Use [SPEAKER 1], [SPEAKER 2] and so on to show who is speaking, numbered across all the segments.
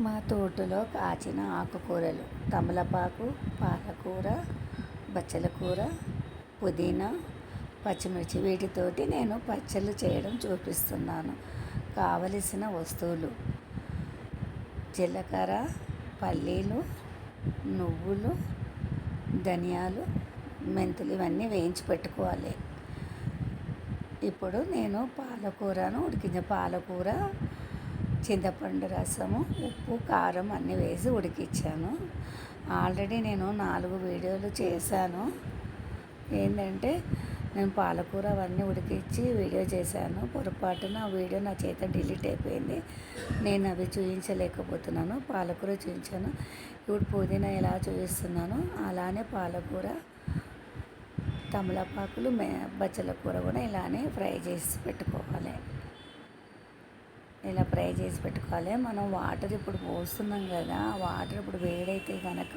[SPEAKER 1] మా తోటలో కాచిన ఆకుకూరలు. తమలపాకు పాలకూర బచ్చల కూర పుదీనా పచ్చిమిర్చి వీటితోటి నేను పచ్చళ్ళు చేయడం చూపిస్తున్నాను. కావలసిన వస్తువులు. జీలకర్ర పల్లీలు నువ్వులు ధనియాలు మెంతులు ఇవన్నీ వేయించి పెట్టుకోవాలి. ఇప్పుడు నేను పాలకూరను ఉడికించ పాలకూర చింతపండు రసము ఉప్పు కారం అన్నీ వేసి ఉడికించాను ఆల్రెడీ నేను నాలుగు వీడియోలు చేశాను. ఏంటంటే నేను పాలకూర అవన్నీ ఉడికించి వీడియో చేశాను. పొరపాటున ఆ వీడియో నా చేత డిలీట్ అయిపోయింది. నేను అవి చూపించలేకపోతున్నాను పాలకూర చూపించాను ఇప్పుడు పుదీనా ఎలా చూపిస్తున్నాను అలానే పాలకూర తమలపాకులు మే బచ్చల కూర కూడా ఇలానే ఫ్రై చేసి పెట్టుకోవాలి. ఇలా ఫ్రై చేసి పెట్టుకోవాలి. మనం వాటర్ ఇప్పుడు పోస్తున్నాం కదా వాటర్ ఇప్పుడు వేడైతే కనుక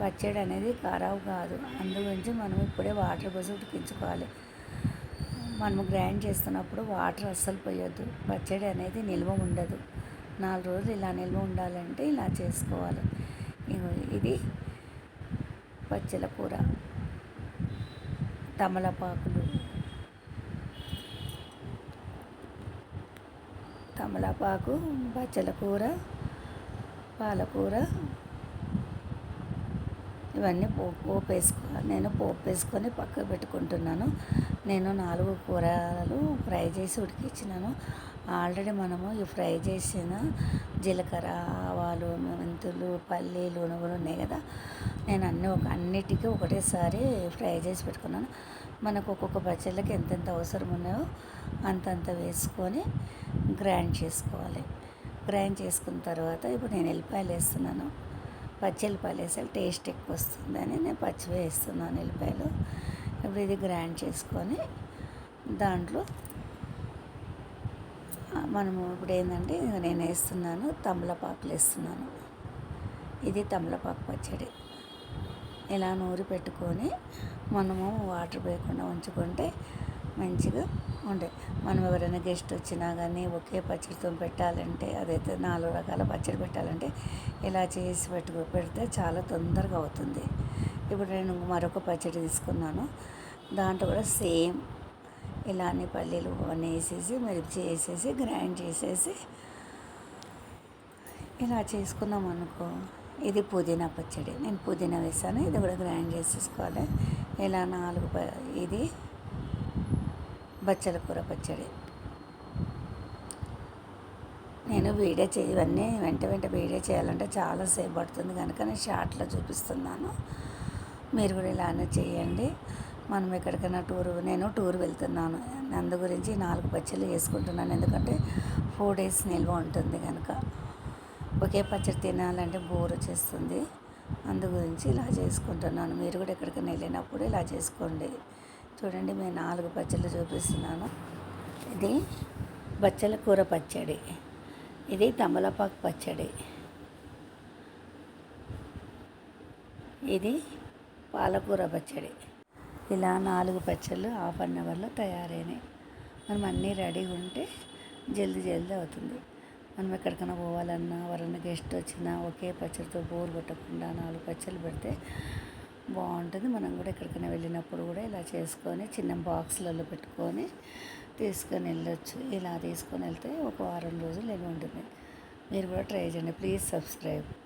[SPEAKER 1] పచ్చడి అనేది ఖరాబ్ కాదు. అందుగురించి మనం ఇప్పుడే వాటర్ పోసి ఉడికించుకోవాలి. మనము గ్రైండ్ చేస్తున్నప్పుడు వాటర్ అస్సలు పోయొద్దు. పచ్చడి అనేది నిల్వ ఉండదు. నాలుగు రోజులు ఇలా నిల్వ ఉండాలంటే ఇలా చేసుకోవాలి. ఇది పచ్చల కూర. తమలపాకులు తమలపాకు బచ్చల కూర పాలకూర. ఇవన్నీ పోపు పోపు వేసుకోవాలి నేను పోపు వేసుకొని పక్కకు పెట్టుకుంటున్నాను. నేను నాలుగు కూరలు ఫ్రై చేసి ఉడికించినాను ఆల్రెడీ మనము ఈ ఫ్రై చేసిన జీలకర్ర ఆవాలు మెంతులు పల్లీలు నువ్వులు ఉన్నాయి కదా. నేను అన్ని ఒక అన్నిటికీ ఒకటేసారి ఫ్రై చేసి పెట్టుకున్నాను. మనకు ఒక్కొక్క పచ్చళ్ళకి ఎంతెంత అవసరం ఉన్నాయో అంతంత వేసుకొని గ్రైండ్ చేసుకోవాలి. గ్రైండ్ చేసుకున్న తర్వాత ఇప్పుడు నేను ఎల్లిపాయలు వేస్తున్నాను. పచ్చి ఎల్లిపాయలు వేస్తే టేస్ట్ ఎక్కువ వస్తుందని నేను పచ్చి వేస్తున్నాను ఎల్లిపాయలు. ఇప్పుడు ఇది గ్రైండ్ చేసుకొని దాంట్లో మనము ఇప్పుడు ఏంటంటే నేను వేస్తున్నాను తమలపాకులు వేస్తున్నాను. ఇది తమలపాకు పచ్చడి. ఇలా నూరి పెట్టుకొని మనము వాటర్ పోయకుండా ఉంచుకుంటే మంచిగా ఉండే మనం ఎవరైనా గెస్ట్ వచ్చినా కానీ ఒకే పచ్చడితో పెట్టాలంటే అదైతే నాలుగు రకాల పచ్చడి పెట్టాలంటే ఇలా చేసి పెట్టుకో పెడితే చాలా తొందరగా అవుతుంది. ఇప్పుడు నేను మరొక పచ్చడి తీసుకున్నాను. దాంట్లో కూడా సేమ్ ఇలానే పల్లీలు అన్నీ వేసేసి మిర్చి వేసేసి గ్రైండ్ చేసేసి ఇలా చేసుకున్నాం అనుకో ఇది పుదీనా పచ్చడి. నేను పుదీనా వేసాను ఇది కూడా గ్రైండ్ చేసేసుకోవాలి. ఇలా నాలుగు ఇది బచ్చల కూర పచ్చడి. నేను వీడియో చే ఇవన్నీ వెంట వెంట వీడియో చేయాలంటే చాలాసేపు పడుతుంది. కనుక నేను షార్ట్లో చూపిస్తున్నాను. మీరు కూడా ఇలానే చేయండి. మనం ఎక్కడికైనా టూర్ నేను టూర్ వెళ్తున్నాను. అందు గురించి నాలుగు పచ్చళ్ళు వేసుకుంటున్నాను. ఎందుకంటే ఫోర్ డేస్ నిల్వ ఉంటుంది కనుక. ఒకే పచ్చడి తినాలంటే బోర్ వచ్చేస్తుంది. అందు గురించి ఇలా చేసుకుంటున్నాను. మీరు కూడా ఎక్కడికైనా వెళ్ళినప్పుడు ఇలా చేసుకోండి. చూడండి మేము నాలుగు పచ్చళ్ళు చూపిస్తున్నాను. ఇది బచ్చల కూర పచ్చడి. ఇది తమలపాకు పచ్చడి. ఇది పాలకూర పచ్చడి. ఇలా నాలుగు పచ్చళ్ళు హాఫ్ అన్ అవర్లో తయారైనాయి. మనం అన్నీ రెడీగా ఉంటే జల్దీ జల్దీ అవుతుంది. మనం ఎక్కడికైనా పోవాలన్నా ఎవరైనా గెస్ట్ వచ్చినా ఒకే పచ్చడితో బోర్ కొట్టకుండా నాలుగు పచ్చళ్ళు పెడితే బాగుంటుంది. మనం కూడా ఎక్కడికైనా వెళ్ళినప్పుడు కూడా ఇలా చేసుకొని చిన్న బాక్స్లలో పెట్టుకొని తీసుకొని వెళ్ళొచ్చు. ఇలా తీసుకొని వెళ్తే ఒక వారం రోజులు ఇలా ఉంటుంది. మీరు కూడా ట్రై చేయండి. Please subscribe.